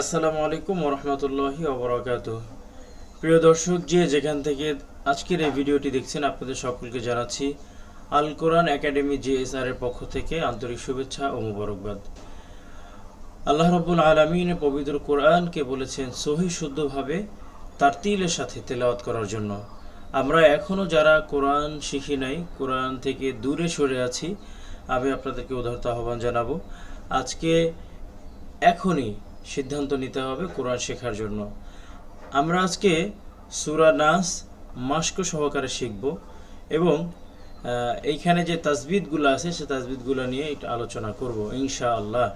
আসসালামু আলাইকুম ওরহমতুল্লাহি অবরাকাত প্রিয় দর্শক, যে যেখান থেকে আজকের এই ভিডিওটি দেখছেন, আপনাদের সকলকে জানাচ্ছি আল কোরআন একাডেমি জেএসআর এর পক্ষ থেকে আন্তরিক শুভেচ্ছা ও মুবারকবাদ। আল্লাহ রব্বুল আলমিন পবিত্র কোরআনকে বলেছেন, সহি শুদ্ধভাবে তার তিলের সাথে তেলাওয়াত করার জন্য। আমরা এখনও যারা কোরআন শিখি নাই, কোরআন থেকে দূরে সরে আছি, আমি আপনাদেরকে উদাহরণ আহ্বান জানাব। আজকে এখনই সিদ্ধান্ত নিতে হবে কোরআন শেখার জন্য। আমরা আজকে সুরা নাস মাস্ক সহকারে শিখব এবং এইখানে যে তাজবিদগুলো আছে, সে তাজবিদগুলো নিয়ে একটু আলোচনা করব, ইনশাআল্লাহ।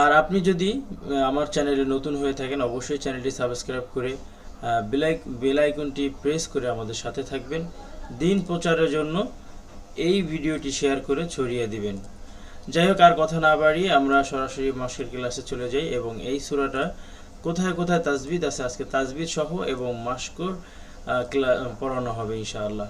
আর আপনি যদি আমার চ্যানেলে নতুন হয়ে থাকেন, অবশ্যই চ্যানেলটি সাবস্ক্রাইব করে বেলাই বেল আইকনটি প্রেস করে আমাদের সাথে থাকবেন। দিন প্রচারের জন্য এই ভিডিওটি শেয়ার করে ছড়িয়ে দিবেন। যাই হোক আর কথা না বাড়িয়ে আমরা সরাসরি মাসের ক্লাসে চলে যাই এবং এই সূরাটা কোথায় কোথায় তাজবিদ আছে আজকে তাজবিদ সহ এবং মাস্কর আহ, ক্লা- পড়ানো হবে ইনশাআল্লাহ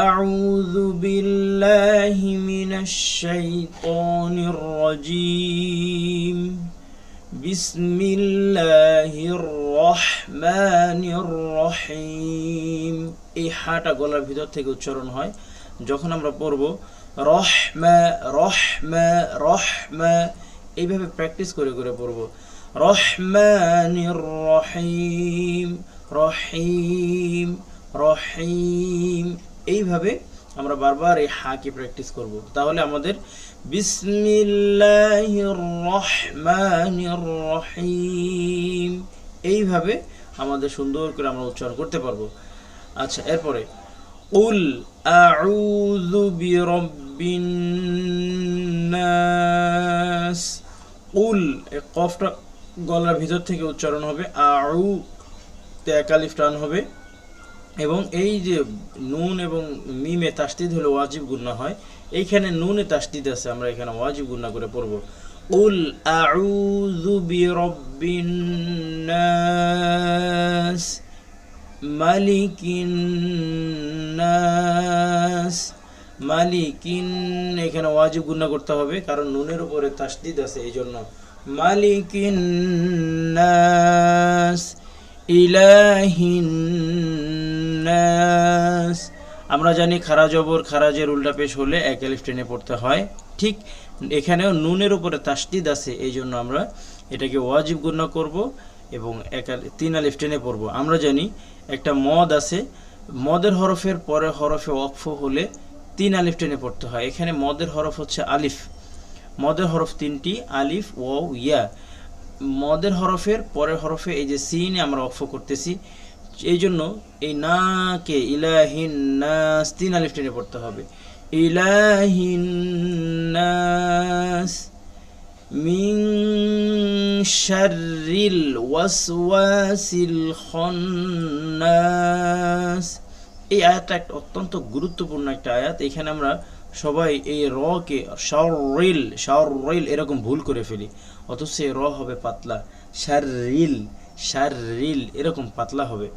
أعوذ بالله من الشيطان الرجيم بسم الله الرحمن الرحيم এই হাটা গলার ভিতর থেকে উচ্চারণ হয় যখন আমরা পড়ব রহমা রহমা রহমা। এইভাবে প্র্যাকটিস করে করে পড়ব। রহমানির রহিম রহিম রহিম। এইভাবে আমরা বারবার এই হাকে প্র্যাকটিস করব। তাহলে আমাদের বিসমিল্লাহির রহমানির রহিম। এইভাবে আমাদের সুন্দর করে আমরা উচ্চারণ করতে পারব। আচ্ছা এরপরে আউযু বিরাব্বিন নাস উল এই কফটা গলার ভিতর থেকে উচ্চারণ হবে, আউ একালিফ টান হবে, এবং এই যে নুন এবং মিমে তাস্তিদ হলে ওয়াজিব গুন্না হয়, এইখানে নুনে তাস্তিদ আছে, আমরা এখানে ওয়াজিব গুন্না করে পড়ব। উল আউযু বিরাব্বিন নাস মালিকিন নাস। মালিকিন, এখানে ওয়াজিব গুন্না করতে হবে, কারণ নুনের উপরে তাসদিদ আছে এই জন্য মালিকিন নাস, ইলাহিন আমরা জানি খারা জবর, খারাজের উল্টা পেশ হলে এক আলিফ টেনে পড়তে হয়। ঠিক এখানেও নুনের উপরে তাসদিদ আছে এই জন্য আমরা এটাকে ওয়াজিব গুন্না করব। এবং এক তিন আলিফ টেনে পড়ব। আমরা জানি একটা মদ আছে, মদের হরফের পরে হরফে অক্ফ হলে তিন আলিফ টেনে পড়তে হয়। এখানে মদের হরফ হচ্ছে আলিফ। মদের হরফ তিনটি, আলিফ ও ইয়া। মদের হরফের পরের হরফে এই যে সিনে আমরা অক্ফ করতেছি, এই জন্য এই নাকে ইলাহিন নাস তিন আলিফ টেনে পড়তে হবে। ইলাহিন নাস মিন শাররিল ওয়াসওয়াসিল খন্নাস এই আয়াতটা একটা অত্যন্ত গুরুত্বপূর্ণ একটা আয়াত। এখানে আমরা সবাই এই র কে শাররিল শাররিল এরকম ভুল করে ফেলি। অথচ এই র হবে পাতলা, শাররিল শাররিল এরকম পাতলা হবে।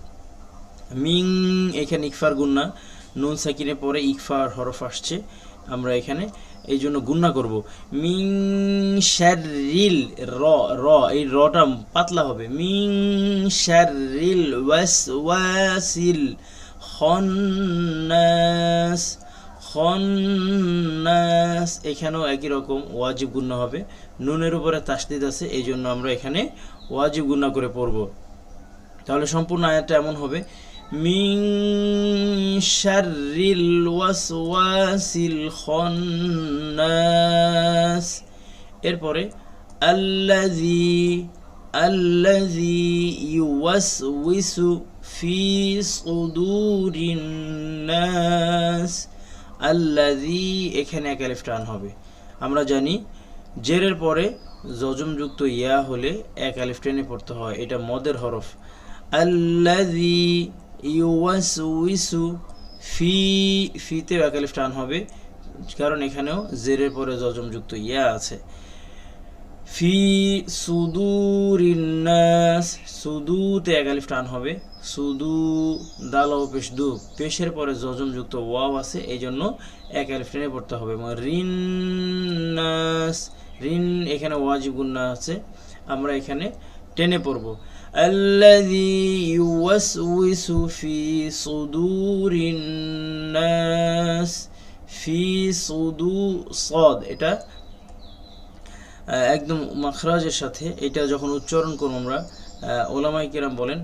মিং, এখানে ইকফার গুন্না নুন সাকিনে পরে ইকফার হরফ আসছে। আমরা এখানে এই জন্য গুন্না করব। মিং শাররিল, র র, এই রটা পাতলা হবে। মিং শাররিল ওয়াসওয়াসিল খন্নাস খন্নাস। এখানেও একই রকম ওয়াজিব গুন্না হবে। নুনের উপরে তাসদিদ আছে এই জন্য আমরা এখানে ওয়াজিব গুন্না করে পড়ব। তাহলে সম্পূর্ণ আয়াতটা এমন হবে। মিং শাররিল ওয়াসওয়াসিল খন্নাস। এরপরে আল্লাযী আল্লাযী ইউওয়াসউইসু ফি সুদুরিন নাস আল্লাযী এখানে এক আলিফ হবে। আমরা জানি জেরের পরে যজমযুক্ত ইয়া হলে এক আলিফ টেনে পড়তে হয়। এটা মদের হরফ। আল্লাযী ইউওয়াসউইসু ফি ফিতে এক আলিফ টান হবে। কারণ এখানেও জেরের পরে যজমযুক্ত ইয়া আছে। ফি সুদুরিন্নাস সুদুতে এক আলিফ টান হবে সুদু দাল ও পেশ দু পেশের পরে যজম যুক্ত ওয়াও আছে এই জন্য এক আলিফ টেনে পড়তে হবে এবং রিন্নাস ঋণ এখানে ওয়াজিব গুন্না আছে আমরা এখানে টেনে পড়ব الذي يوسوس في صدور الناس في صدور صاد এটা আহ, একদম মাখরাজের সাথে এটা যখন উচ্চারণ করব আমরা ওলামাই কিরাম বলেন,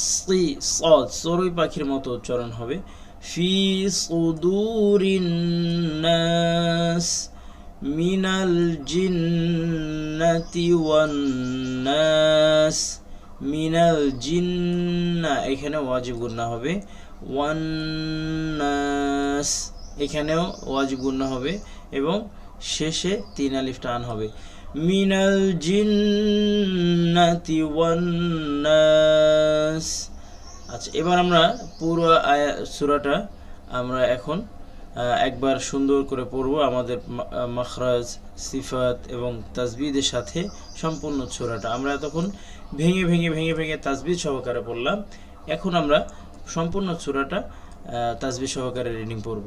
সি, সদ চড়ুই পাখির মতো উচ্চারণ হবে। ফি সুদুরিন নাস মিনাল জিন্নাতি ওয়ান নাস মিনাল জিন্না এখানে ওয়াজিব গুন্না হবে। ওয়ানানাস এখানেও ওয়াজিব গুন্না হবে এবং শেষে তিন আলিফ টান হবে। জিন্নাতি ওয়ান নাস আচ্ছা এবার আমরা পুরো আয়া সূরাটা আমরা এখন একবার সুন্দর করে পড়ব আমাদের মাখরাজ, সিফাত এবং তাজবিদের সাথে সম্পূর্ণ সূরাটা। আমরা এতক্ষণ ভেঙে ভেঙে ভেঙে ভেঙে তাজবিদ সহকারে পড়লাম। এখন আমরা সম্পূর্ণ সূরাটা তাজবিদ সহকারে রিডিং পড়ব।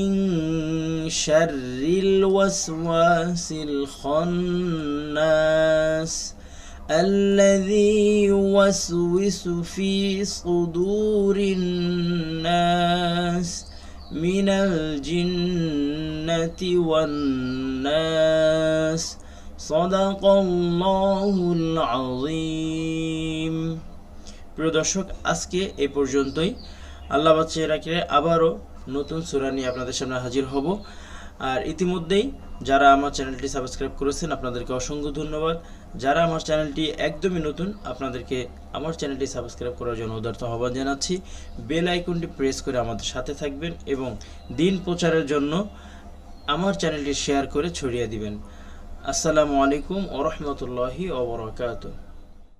شر الوسواس الخناس الذي يوسوس في صدور الناس من الجنة والناس صدق الله العظيم প্রিয় দর্শক আজকে এই পর্যন্তই আল্লাহ বাচ্চা রাখলে আবারও নতুন সূরা নিয়ে আপনাদের সামনে হাজির হব। আর ইতিমধ্যেই যারা আমার চ্যানেলটি সাবস্ক্রাইব করেছেন, আপনাদেরকে অসংখ্য ধন্যবাদ। যারা আমার চ্যানেলটি একদমই নতুন, আপনাদেরকে আমার চ্যানেলটি সাবস্ক্রাইব করার জন্য উদার্ত আহ্বান জানাচ্ছি। বেল আইকনটি প্রেস করে আমাদের সাথে থাকবেন এবং দিন প্রচারের জন্য আমার চ্যানেলটি শেয়ার করে ছড়িয়ে দিবেন। আসসালামু আলাইকুম ওরহমতুল্লাহি ওবরাকাতুহ